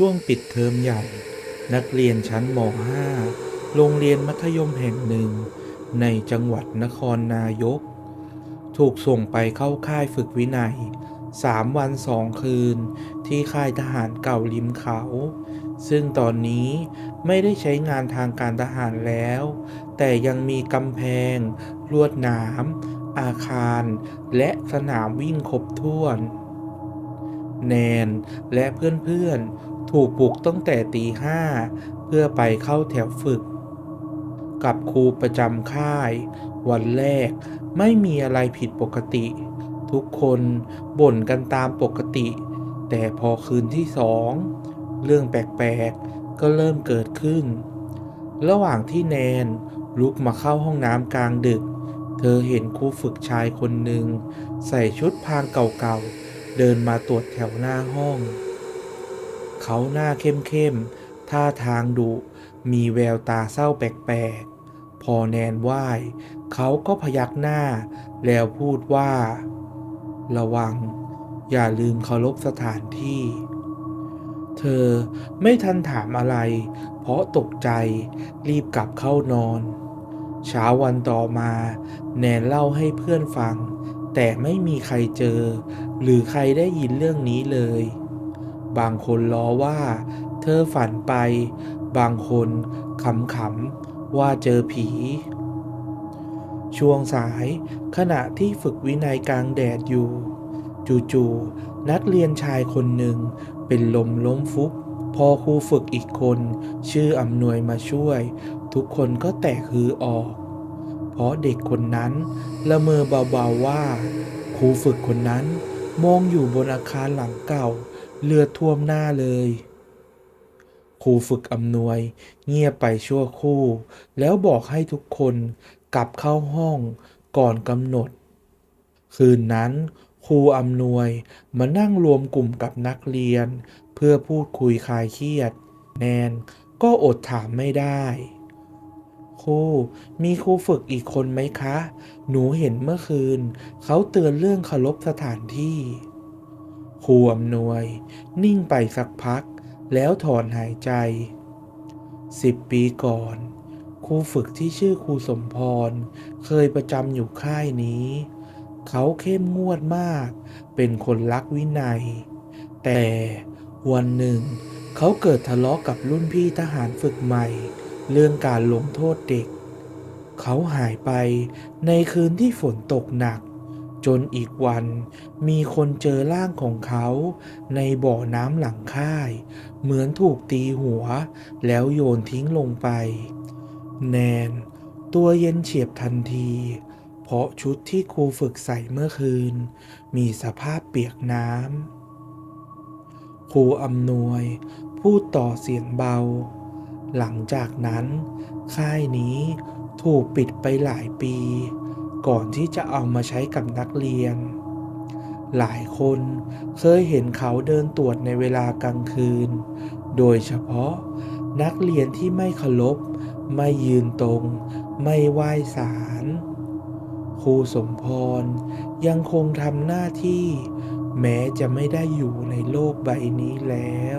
ช่วงปิดเทอมใหญ่ นักเรียนชั้นม .5 โรงเรียนมัธยมแห่งหนึ่ง ในจังหวัดนครนายก ถูกส่งไปเข้าค่ายฝึกวินัยสามวันสองคืน ที่ค่ายทหารเก่าริมเขา ซึ่งตอนนี้ไม่ได้ใช้งานทางการทหารแล้ว แต่ยังมีกำแพง ลวดหนาม อาคาร และสนามวิ่งครบถ้วน แนนและเพื่อนๆ ถูกปลุกตั้งแต่ตีห้าเพื่อไปเข้าแถวฝึก กับครูประจำค่าย วันแรกไม่มีอะไรผิดปกติ ทุกคนบ่นกันตามปกติ แต่พอคืนที่สองเรื่องแปลกๆ ก็เริ่มเกิดขึ้น ระหว่างที่แนนลุกมาเข้าห้องน้ำกลางดึก เธอเห็นครูฝึกชายคนหนึ่ง ใส่ชุดพางเก่าๆ เดินมาตรวจแถวหน้าห้อง เขาหน้าเข้มๆ ท่าทางดุ มีแววตาเศร้าแปลกๆ พอแนนไหว้ เขาก็พยักหน้า แล้วพูดว่า ระวัง อย่าลืมเคารพสถานที่ เธอไม่ทันถามอะไร เพราะตกใจรีบกลับเข้านอน เช้าวันต่อมา แนนเล่าให้เพื่อนฟัง แต่ไม่มีใครเจอ หรือใครได้ยินเรื่องนี้เลย บางคนล้อว่า เธอฝันไป บางคนขำๆว่าเจอผี ช่วงสายขณะที่ฝึกวินัยกลางแดดอยู่ จู่ๆนักเรียนชายคนหนึ่งเป็นลมล้มฟุบพอครูฝึกอีกคน ชื่ออำนวยมาช่วย ทุกคนก็แตกฮือออก เพราะเด็กคนนั้น ละเมอเบาๆว่า ครูฝึกคนนั้นมองอยู่บนอาคารหลังเก่า เลือดท่วมหน้าเลยครูฝึกอำนวย เงียบไปชั่วครู่ แล้วบอกให้ทุกคนกลับเข้าห้องก่อนกำหนด คืนนั้นครูอำนวยมานั่งรวมกลุ่มกับนักเรียน เพื่อพูดคุยคลายเครียด แนนก็อดถามไม่ได้ครูมีครูฝึกอีกคนไหมคะ หนูเห็นเมื่อคืน เขาเตือนเรื่องเคารพสถานที่ ครูอำนวย นิ่งไปสักพัก แล้วถอนหายใจสิบปีก่อน ครูฝึกที่ชื่อครูสมพร เคยประจำอยู่ค่ายนี้ เขาเข้มงวดมาก เป็นคนรักวินัย แต่วันหนึ่ง เขาเกิดทะเลาะกับรุ่นพี่ทหารฝึกใหม่ เรื่องการลงโทษเด็ก เขาหายไปในคืนที่ฝนตกหนัก จนอีกวันมีคนเจอร่างของเขาในบ่อน้ำหลังค่าย เหมือนถูกตีหัว แล้วโยนทิ้งลงไป แนน ตัวเย็นเฉียบทันที เพราะชุดที่ครูฝึกใส่เมื่อคืน มีสภาพเปียกน้ำครูอำนวย พูดต่อเสียงเบา หลังจากนั้น ค่ายนี้ถูกปิดไปหลายปี ก่อนที่จะเอามาใช้กับนักเรียน หลายคนเคยเห็นเขาเดินตรวจในเวลากลางคืน โดยเฉพาะนักเรียนที่ไม่เคารพไม่ยืนตรง ไม่ไหว้ศาลครูสมพรยังคงทำหน้าที่ แม้จะไม่ได้อยู่ในโลกใบนี้แล้ว